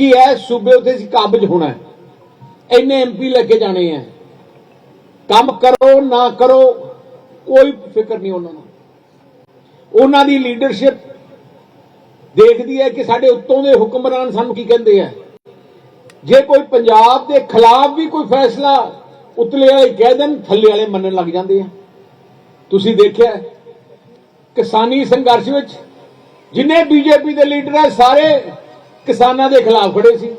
ਕਿ ਇਹ ਸੂਬੇ ਉਤੇ ਅਸੀਂ ਕਾਬਜ ਹੋਣਾ ਹੈ। ਇੰਨੇ ਐਮਪੀ ਲੈ ਕੇ ਜਾਣੇ ਆ ਕੰਮ ਕਰੋ, ਨਾ ਕਰੋ, ਕੋਈ ਫਿਕਰ ਨਹੀਂ ਉਹਨਾਂ ਨੂੰ। ਉਹਨਾਂ ਦੀ ਲੀਡਰਸ਼ਿਪ ਦੇਖਦੀ ਹੈ ਕਿ ਸਾਡੇ ਉੱਤੋਂ ਦੇ ਹੁਕਮਰਾਨ ਸਾਨੂੰ ਕੀ ਕਹਿੰਦੇ ਆ ਜੇ ਕੋਈ ਪੰਜਾਬ ਦੇ ਖਿਲਾਫ ਵੀ ਕੋਈ ਫੈਸਲਾ ਉਤਲੇ ਵਾਲੇ ਕਹਿ ਦੇਣ, ਥੱਲੇ ਵਾਲੇ ਮੰਨਣ ਲੱਗ ਜਾਂਦੇ ਆ ਤੁਸੀਂ ਦੇਖਿਆ ਕਿਸਾਨੀ ਸੰਘਰਸ਼ ਵਿੱਚ ਜਿੰਨੇ ਬੀਜੇਪੀ ਦੇ ਲੀਡਰ ਹੈ, ਸਾਰੇ ਕਿਸਾਨਾਂ ਦੇ ਖਿਲਾਫ ਖੜੇ ਸੀ।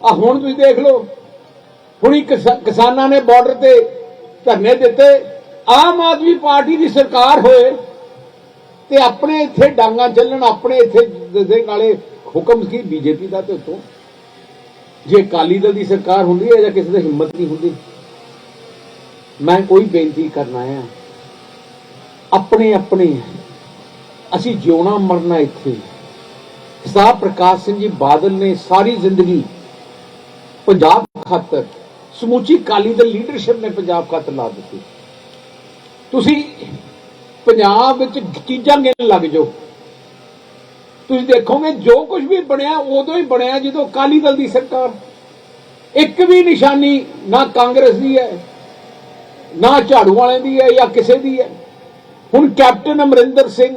ਆ ਹੁਣ ਤੁਸੀਂ ਦੇਖ ਲਓ, ਹੁਣੀ ਕਿਸਾਨਾਂ ਨੇ ਬਾਰਡਰ ਤੇ ਧਰਨੇ ਦਿੱਤੇ। ਆਮ ਆਦਮੀ ਪਾਰਟੀ ਦੀ ਸਰਕਾਰ ਹੋਏ ਤੇ ਆਪਣੇ ਇੱਥੇ ਡਾਂਗਾ ਚੱਲਣ, ਆਪਣੇ ਇੱਥੇ ਦੇ ਨਾਲੇ ਹੁਕਮ ਕੀ ਬੀਜੇਪੀ ਦਾ ਤੇ ਉੱਤੋਂ। ਜੇ ਅਕਾਲੀ ਦਲ ਦੀ ਸਰਕਾਰ ਹੁੰਦੀ ਹੈ ਜਾਂ ਕਿਸੇ ਦੀ ਹਿੰਮਤ ਨਹੀਂ ਹੁੰਦੀ, ਮੈਂ ਕੋਈ ਬੇਨਤੀ ਕਰਨਾ ਹੈ। ਆਪਣੇ ਆਪਣੇ ਅਸੀਂ ਜਿਉਣਾ ਮਰਨਾ ਇੱਥੇ। ਸਰਦਾਰ ਪ੍ਰਕਾਸ਼ ਸਿੰਘ ਜੀ ਬਾਦਲ ਨੇ ਸਾਰੀ ਜ਼ਿੰਦਗੀ ਪੰਜਾਬ ਖਾਤਰ ਸਮੁੱਚੀ ਅਕਾਲੀ ਦਲ ਲੀਡਰਸ਼ਿਪ ਨੇ ਪੰਜਾਬ ਖਾਤਰ ਲਾ ਦਿੱਤੀ। ਤੁਸੀਂ ਪੰਜਾਬ ਵਿੱਚ ਚੀਜ਼ਾਂ ਗਿਣ ਲੱਗ ਜਾਓ। ਤੁਸੀਂ ਦੇਖੋਗੇ ਜੋ ਕੁਝ ਵੀ ਬਣਿਆ, ਉਦੋਂ ਹੀ ਬਣਿਆ ਜਦੋਂ ਅਕਾਲੀ ਦਲ ਦੀ ਸਰਕਾਰ। ਇੱਕ ਵੀ ਨਿਸ਼ਾਨੀ ਨਾ ਕਾਂਗਰਸ ਦੀ ਹੈ, ਨਾ ਝਾੜੂ ਵਾਲਿਆਂ ਦੀ ਹੈ ਜਾਂ ਕਿਸੇ ਦੀ ਹੈ। ਹੁਣ ਕੈਪਟਨ ਅਮਰਿੰਦਰ ਸਿੰਘ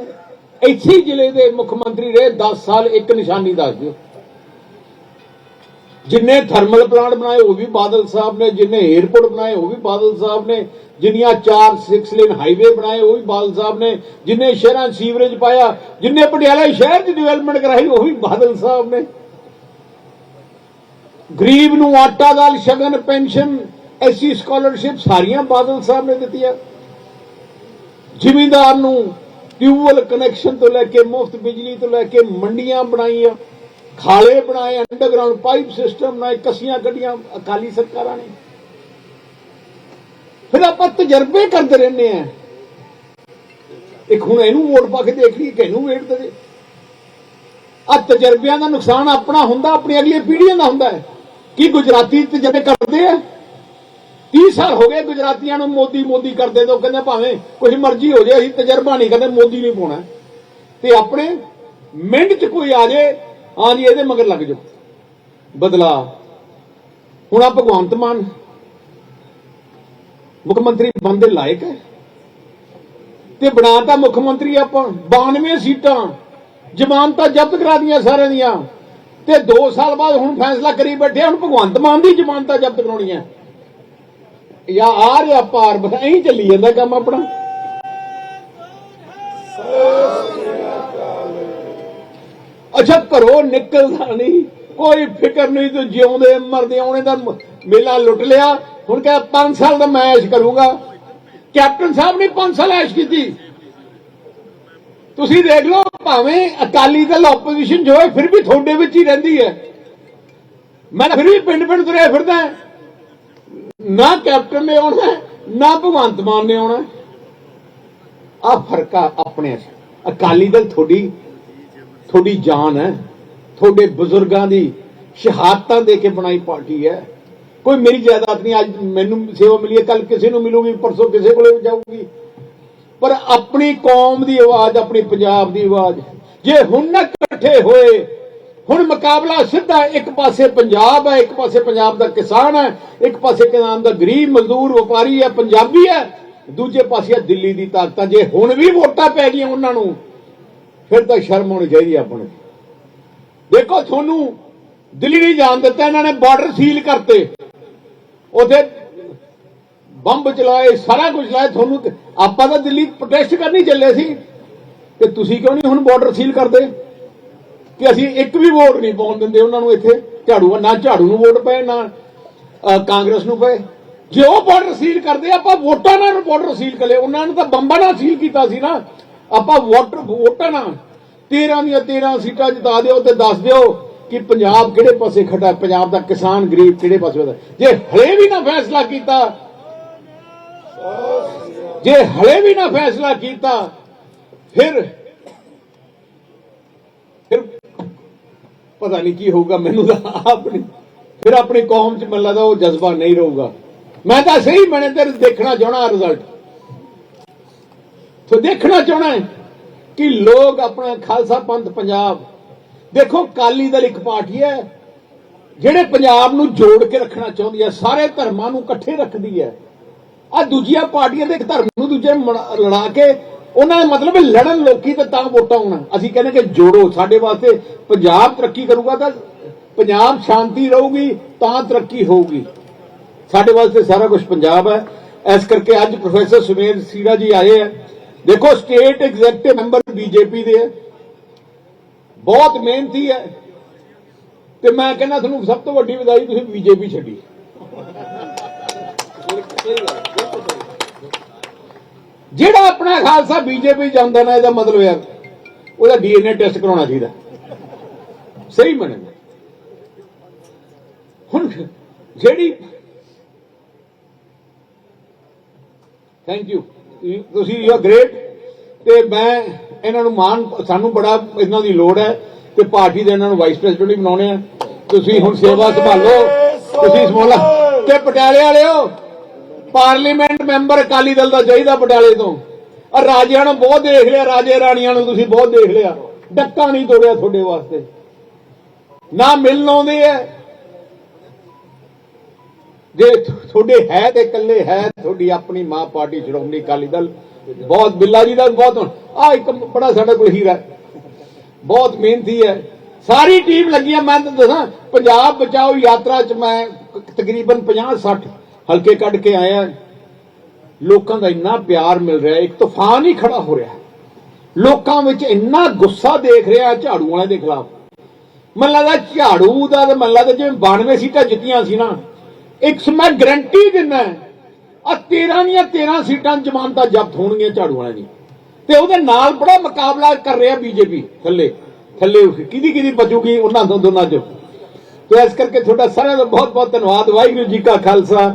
ਇੱਥੇ ਜ਼ਿਲ੍ਹੇ ਦੇ ਮੁੱਖ ਮੰਤਰੀ ਰਹੇ 10 ਸਾਲ ਇੱਕ ਨਿਸ਼ਾਨੀ ਦੱਸ ਦਿਓ। ਜਿੰਨੇ ਥਰਮਲ ਪਲਾਂਟ ਬਣਾਏ, ਉਹ ਵੀ ਬਾਦਲ ਸਾਹਿਬ ਨੇ, ਜਿੰਨੇ 에ਅਰਪੋਰਟ ਬਣਾਏ, ਉਹ ਵੀ ਬਾਦਲ ਸਾਹਿਬ ਨੇ, ਜਿੰਨੀਆਂ 4 6 ਲੇਨ ਹਾਈਵੇ ਬਣਾਏ, ਉਹ ਵੀ ਬਾਦਲ ਸਾਹਿਬ ਨੇ, ਜਿੰਨੇ ਸ਼ਹਿਰਾਂ 'ਚ ਸੀਵਰੇਜ ਪਾਇਆ, ਜਿੰਨੇ ਪਟਿਆਲਾ ਸ਼ਹਿਰ ਦੀ ਡਿਵੈਲਪਮੈਂਟ ਕਰਾਈ, ਉਹ ਵੀ ਬਾਦਲ ਸਾਹਿਬ ਨੇ। ਗਰੀਬ ਨੂੰ ਆਟਾ ਦਾਲ, ਸ਼ਗਨ, ਪੈਨਸ਼ਨ ਐਸੀ ਸਕਾਲਰਸ਼ਿਪ ਸਾਰੀਆਂ ਬਾਦਲ ਸਾਹਿਬ ਨੇ ਦਿੱਤੀਆਂ। ਜ਼ਿਮੀਂਦਾਰ ਨੂੰ ਟਿਊਬਵੈਲ ਕਨੈਕਸ਼ਨ ਤੋਂ ਲੈ ਕੇ ਮੁਫਤ ਬਿਜਲੀ ਤੋਂ ਲੈ ਕੇ ਮੰਡੀਆਂ ਬਣਾਈਆਂ, ਖਾਲੇ ਬਣਾਏ ਅੰਡਰਗਰਾਉਂਡ ਪਾਈਪ ਸਿਸਟਮ ਬਣਾਏ, ਕਸੀਆਂ ਕੱਢੀਆਂ ਅਕਾਲੀ ਸਰਕਾਰਾਂ ਨੇ। ਫਿਰ ਆਪਾਂ ਤਜਰਬੇ ਕਰਦੇ ਰਹਿੰਦੇ ਆ ਇੱਕ ਹੁਣ ਇਹਨੂੰ ਵੋਟ ਪਾ ਕੇ ਦੇਖ ਲਈ ਕਿ ਇਹਨੂੰ ਵੇਟ ਦੇ ਆ ਤਜਰਬਿਆਂ ਦਾ ਨੁਕਸਾਨ ਆਪਣਾ ਹੁੰਦਾ, ਆਪਣੀ ਅਗਲੀ ਪੀੜ੍ਹੀਆਂ ਦਾ ਹੁੰਦਾ ਹੈ। ਕੀ ਗੁਜਰਾਤੀ ਤਜਰਬੇ ਕਰਦੇ ਆ? 30 ਸਾਲ ਹੋ ਗਏ ਗੁਜਰਾਤੀਆਂ ਨੂੰ ਮੋਦੀ ਮੋਦੀ ਕਰਦੇ ਤੋਂ? ਕਹਿੰਦੇ ਭਾਵੇਂ ਕੁਝ ਮਰਜ਼ੀ ਹੋ ਜਾਏ, ਅਸੀਂ ਤਜਰਬਾ ਨਹੀਂ ਕਰਦੇ, ਮੋਦੀ ਨਹੀਂ ਪਾਉਣਾ। ਤੇ ਆਪਣੇ ਮਿੰਟ ਚ ਕੋਈ ਆ ਜਾਏ, ਆ ਜੀ ਇਹਦੇ ਮਗਰ ਲੱਗ ਜਾਓ। ਬਦਲਾ ਹੁਣ ਆ ਭਗਵੰਤ ਮਾਨ, ਮੁੱਖ ਮੰਤਰੀ ਬੰਦੇ ਲਾਇਕ ਹੈ। ਤੇ ਬਣਾਤਾ ਮੁੱਖ ਮੰਤਰੀ ਆਪਾਂ 92 ਸੀਟਾਂ, ਜ਼ਮਾਨਤਾਂ ਜ਼ਬਤ ਕਰਾ ਦੀਆਂ ਸਾਰਿਆਂ ਦੀਆਂ। ਤੇ 2 ਸਾਲ ਬਾਅਦ ਹੁਣ ਫੈਸਲਾ ਕਰੀ ਬੈਠੇ ਹੁਣ ਭਗਵੰਤ ਮਾਨ ਦੀ ਜ਼ਮਾਨਤਾਂ ਜ਼ਬਤ ਕਰਾਉਣੀਆਂ। ਜਾਂ ਆ ਰਿਹਾ ਪਾਰ ਬਸ ਐਂ ਹੀ ਚੱਲੀ ਜਾਂਦਾ ਕੰਮ ਆਪਣਾ। ਅੱਛਾ, ਘਰੋਂ ਨਿਕਲਦਾ ਨਹੀਂ। ਕੋਈ ਫਿਕਰ ਨਹੀਂ, ਤੂੰ ਜਿਉਂਦੇ ਮਰਦੇ ਆਉਣੇ ਦਾ ਮੇਲਾ ਲੁੱਟ ਲਿਆ। ਹੁਣ ਕਹ 5 ਸਾਲ ਦਾ ਮੈਂ ਐਸ਼ ਕਰੂੰਗਾ। ਕੈਪਟਨ ਸਾਹਿਬ ਨੇ 5 ਸਾਲ ਐਸ਼ ਕੀਤੀ। ਤੁਸੀਂ ਦੇਖ ਲਓ, ਭਾਵੇਂ ਅਕਾਲੀ ਦਲ ਆਪੋਜੀਸ਼ਨ ਜੋ ਹੈ ਫਿਰ ਵੀ ਤੁਹਾਡੇ ਵਿੱਚ ਹੀ ਰਹਿੰਦੀ ਹੈ। ਮੈਂ ਫਿਰ ਵੀ ਪਿੰਡ ਪਿੰਡ ਤੁਰਿਆ ਫਿਰਦਾ। ਨਾ ਕੈਪਟਨ ਨੇ ਆਉਣਾ ਨਾ ਭਗਵੰਤ ਮਾਨ ਨੇ ਆਉਣਾ ਆ ਫ਼ਰਕ ਆ ਆਪਣੇ 'ਚ। ਅਕਾਲੀ ਦਲ ਤੁਹਾਡੀ ਤੁਹਾਡੀ ਜਾਨ ਹੈ। ਤੁਹਾਡੇ ਬਜ਼ੁਰਗਾਂ ਦੀ ਸ਼ਹਾਦਤਾਂ ਦੇ ਕੇ ਬਣਾਈ ਪਾਰਟੀ ਹੈ। ਕੋਈ ਮੇਰੀ ਜਾਇਦਾਦ ਨਹੀਂ, ਅੱਜ ਮੈਨੂੰ ਸੇਵਾ ਮਿਲੀ ਹੈ ਕੱਲ ਕਿਸੇ ਨੂੰ ਮਿਲੂਗੀ, ਪਰਸੋਂ ਕਿਸੇ ਕੋਲੇ ਜਾਊਗੀ। ਪਰ ਆਪਣੀ ਕੌਮ ਦੀ ਆਵਾਜ਼, ਆਪਣੀ ਪੰਜਾਬ ਦੀ ਆਵਾਜ਼, ਜੇ ਹੁਣ ਨਾ ਇਕੱਠੇ ਹੋਏ ਹੁਣ ਮੁਕਾਬਲਾ ਸਿੱਧਾ ਇੱਕ ਪਾਸੇ ਪੰਜਾਬ ਹੈ, ਇੱਕ ਪਾਸੇ ਪੰਜਾਬ ਦਾ ਕਿਸਾਨ ਹੈ, ਇੱਕ ਪਾਸੇ ਕਿਸਾਨ ਦਾ ਗਰੀਬ ਮਜ਼ਦੂਰ ਵਪਾਰੀ ਹੈ, ਪੰਜਾਬੀ ਹੈ। ਦੂਜੇ ਪਾਸੇ ਦਿੱਲੀ ਦੀ ਤਾਕਤਾਂ, ਜੇ ਹੁਣ ਵੀ ਵੋਟਾਂ ਪੈ ਗਈਆਂ ਉਹਨਾਂ ਨੂੰ, ਫਿਰ ਤਾਂ ਸ਼ਰਮ ਹੋਣੀ ਚਾਹੀਦੀ ਹੈ ਆਪਣੇ ਦੇਖੋ, ਤੁਹਾਨੂੰ ਦਿੱਲੀ ਨਹੀਂ ਜਾਣ ਦਿੱਤਾ, ਇਹਨਾਂ ਨੇ ਬਾਰਡਰ ਸੀਲ ਕਰਤੇ। ਉਥੇ ਬੰਬ ਚਲਾਏ, ਸਾਰਾ ਕੁਝ ਚਲਾਏ ਤੁਹਾਨੂੰ ਆਪਾਂ ਤਾਂ ਦਿੱਲੀ ਪ੍ਰੋਟੈਸਟ ਕਰਨੀ ਚੱਲੇ ਸੀ ਤੇ ਤੁਸੀਂ ਕਿਉਂ ਨਹੀਂ ਹੁਣ ਬਾਰਡਰ ਸੀਲ ਕਰਦੇ? ਕਿ ਅਸੀਂ ਇੱਕ ਵੀ ਵੋਟ ਨਹੀਂ ਪਾਉਣ ਦਿੰਦੇ ਉਹਨਾਂ ਨੂੰ ਇੱਥੇ। ਝਾੜੂ ਨਾ ਝਾੜੂ ਨੂੰ ਵੋਟ ਪਏ, ਨਾ ਕਾਂਗਰਸ ਨੂੰ ਪਏ। ਜੇ ਉਹ ਬਾਰਡਰ ਸੀਲ ਕਰਦੇ, ਆਪਾਂ ਵੋਟਾਂ ਨਾਲ ਬਾਰਡਰ ਸੀਲ ਕਰੇ ਉਹਨਾਂ ਨੇ ਤਾਂ ਬੰਬਾਂ ਨਾਲ ਸੀਲ ਕੀਤਾ ਸੀ ਨਾ। ਆਪਾਂ ਵੋਟਰ ਵੋਟਾਂ ਨਾਲ। 13 ਦੀਆਂ 13 ਸੀਟਾਂ ਜਿਤਾ ਦਿਓ ਤੇ ਦੱਸ ਦਿਓ ਕਿ ਪੰਜਾਬ ਕਿਹੜੇ ਪਾਸੇ ਖੜਾ ਪੰਜਾਬ ਦਾ ਕਿਸਾਨ ਗਰੀਬ ਕਿਹੜੇ ਪਾਸੇ ਖੜਾ ਜੇ ਹਲੇ ਵੀ ਨਾ ਫੈਸਲਾ ਕੀਤਾ, ਜੇ ਹਲੇ ਵੀ ਨਾ ਫੈਸਲਾ ਕੀਤਾ, ਫਿਰ ਪਤਾ ਨਹੀਂ ਕੀ ਹੋਊਗਾ, ਮੈਨੂੰ ਤਾਂ ਆਪਣੀ ਫਿਰ ਆਪਣੀ ਕੌਮ 'ਚ ਮੈਨੂੰ ਲੱਗਦਾ ਉਹ ਜਜ਼ਬਾ ਨਹੀਂ ਰਹੂਗਾ। ਮੈਂ ਤਾਂ ਸਹੀ ਮੈਨੇ ਤੇ ਦੇਖਣਾ ਚਾਹਣਾ ਰਿਜ਼ਲਟ ਸੋ ਦੇਖਣਾ ਚਾਹਣਾ ਹੈ ਕਿ ਲੋਕ ਆਪਣਾ ਖਾਲਸਾ ਪੰਥ ਪੰਜਾਬ, ਦੇਖੋ ਕਾਲੀ ਦਲ ਇੱਕ ਪਾਰਟੀ ਹੈ, ਜਿਹੜੇ ਪੰਜਾਬ ਨੂੰ ਜੋੜ ਕੇ ਰੱਖਣਾ ਚਾਹੁੰਦੀ ਹੈ, ਸਾਰੇ ਧਰਮਾਂ ਨੂੰ ਇਕੱਠੇ ਰੱਖਦੀ ਹੈ। ਆ ਦੂਜੀਆਂ ਪਾਰਟੀਆਂ ਦੇ ਧਰਮ ਨੂੰ ਦੂਜੇ ਮੜ- ਲੜਾ ਕੇ ਉਹਨਾਂ ਦਾ ਮਤਲਬ ਲੜਨ ਲੋਕੀ ਤੇ ਤਾਂ ਵੋਟਾਂ ਹੋਣਾ। ਅਸੀਂ ਕਹਿੰਦੇ ਕਿ ਜੋੜੋ, ਸਾਡੇ ਵਾਸਤੇ ਪੰਜਾਬ ਤਰੱਕੀ ਕਰੂਗਾ ਤਾਂ ਪੰਜਾਬ ਸ਼ਾਂਤੀ ਰਹੂਗੀ, ਤਾਂ ਤਰੱਕੀ ਹੋਊਗੀ। ਸਾਡੇ ਵਾਸਤੇ ਸਾਰਾ ਕੁਝ ਪੰਜਾਬ ਹੈ। ਇਸ ਕਰਕੇ ਅੱਜ ਪ੍ਰੋਫੈਸਰ ਸੁਮੇਰ ਸੀਰਾ ਜੀ ਆਏ ਹੈ। ਦੇਖੋ ਸਟੇਟ ਐਗਜ਼ੈਕਟਿਵ ਮੈਂਬਰ ਬੀਜੇਪੀ ਦੇ ਹੈ। ਬਹੁਤ ਮਿਹਨਤੀ ਹੈ। ਤੇ ਮੈਂ ਕਹਿੰਦਾ ਤੁਹਾਨੂੰ ਸਭ ਤੋਂ ਵੱਡੀ ਵਧਾਈ ਤੁਸੀਂ ਬੀਜੇਪੀ ਛੱਡੀ। ਜਿਹੜਾ ਆਪਣਾ ਖਾਲਸਾ ਬੀਜੇਪੀ ਜਾਂਦਾ ਨਾ, ਇਹਦਾ ਮਤਲਬ ਹੈ ਉਹਦਾ ਡੀਐਨਏ ਟੈਸਟ ਕਰਾਉਣਾ ਚਾਹੀਦਾ। ਸਹੀ ਮੰਨਦੇ ਹੁਣ ਜਿਹੜੀ ਥੈਂਕ ਯੂ ਤੁਸੀਂ ਯੂ ਆਰ ਗ੍ਰੇਟ ਤੇ ਮੈਂ ਇਹਨਾਂ ਨੂੰ ਮਾਣ, ਸਾਨੂੰ ਬੜਾ ਇਹਨਾਂ ਦੀ ਲੋੜ ਹੈ ਤੇ ਪਾਰਟੀ ਦੇ ਇਹਨਾਂ ਨੂੰ ਵਾਈਸ ਪ੍ਰੈਜ਼ੀਡੈਂਟ ਵੀ ਬਣਾਉਣੇ ਆ। ਤੁਸੀਂ ਹੁਣ ਸੇਵਾ ਸੰਭਾਲੋ। ਤੁਸੀਂ ਸਮੋਲਾ ਤੇ ਪਟਿਆਲੇ ਵਾਲਿਓ ਪਾਰਲੀਮੈਂਟ ਮੈਂਬਰ ਅਕਾਲੀ ਦਲ ਦਾ ਚਾਹੀਦਾ ਪਟਿਆਲੇ ਤੋਂ। ਰਾਜਿਆਂ ਨੂੰ ਬਹੁਤ ਦੇਖ ਲਿਆ, ਰਾਜੇ ਰਾਣੀਆਂ ਨੂੰ ਤੁਸੀਂ ਬਹੁਤ ਦੇਖ ਲਿਆ। ਡੱਕਾ ਨਹੀਂ ਤੋੜਿਆ ਤੁਹਾਡੇ ਵਾਸਤੇ। ਨਾ ਮਿਲਣ ਆਉਂਦੇ ਐ। ਜੇ ਤੁਹਾਡੇ ਹੈ ਤੇ ਇਕੱਲੇ ਹੈ, ਤੁਹਾਡੀ ਆਪਣੀ ਮਾਂ ਪਾਰਟੀ ਸ਼੍ਰੋਮਣੀ ਅਕਾਲੀ ਦਲ, ਬਹੁਤ ਬਿੱਲਾ ਜੀ ਦਾ ਵੀ ਬਹੁਤ ਆ ਇੱਕ ਬੜਾ ਸਾਡੇ ਕੋਲ ਹੀਰਾ ਹੈ। ਬਹੁਤ ਮਿਹਨਤੀ ਹੈ ਸਾਰੀ ਟੀਮ ਲੱਗੀਆਂ ਮੈਂ ਤੁਹਾਨੂੰ ਦੱਸਾਂ, ਪੰਜਾਬ ਬਚਾਓ ਯਾਤਰਾ ਚ ਮੈਂ ਤਕਰੀਬਨ 50 60 ਹਲਕੇ ਕੱਢ ਕੇ ਆਇਆ। ਲੋਕਾਂ ਦਾ ਇੰਨਾ ਪਿਆਰ ਮਿਲ ਰਿਹਾ ਇੱਕ ਤੂਫਾਨ ਹੀ ਖੜਾ ਹੋ ਰਿਹਾ ਲੋਕਾਂ ਵਿੱਚ ਇੰਨਾ ਗੁੱਸਾ ਦੇਖ ਰਿਹਾ ਝਾੜੂ ਵਾਲਿਆਂ ਦੇ ਖਿਲਾਫ। ਮੈਨੂੰ ਲੱਗਦਾ ਝਾੜੂ ਦਾ ਤੇ ਲੱਗਦਾ ਜਿਵੇਂ 92 ਸੀਟਾਂ ਜਿੱਤੀਆਂ ਸੀ ਨਾ, ਇੱਕ ਮੈਂ ਗਰੰਟੀ ਦਿੰਦਾ ਆ 13 ਦੀਆਂ 13 ਸੀਟਾਂ ਜ਼ਮਾਨਤਾਂ ਜ਼ਬਤ ਹੋਣਗੀਆਂ ਝਾੜੂ ਵਾਲਿਆਂ ਦੀ। ਤੇ ਉਹਦੇ ਨਾਲ ਬੜਾ ਮੁਕਾਬਲਾ ਕਰ ਰਿਹਾ ਬੀਜੇਪੀ, ਥੱਲੇ ਥੱਲੇ ਕਿਹਦੀ ਕਿਹਦੀ ਬਚੂਗੀ, ਉਹਨਾਂ ਤੋਂ ਦੋਨਾਂ ਚ। ਤੇ ਇਸ ਕਰਕੇ ਤੁਹਾਡਾ ਸਾਰਿਆਂ ਦਾ ਬਹੁਤ ਬਹੁਤ ਧੰਨਵਾਦ। ਵਾਹਿਗੁਰੂ ਜੀ ਕਾ ਖਾਲਸਾ।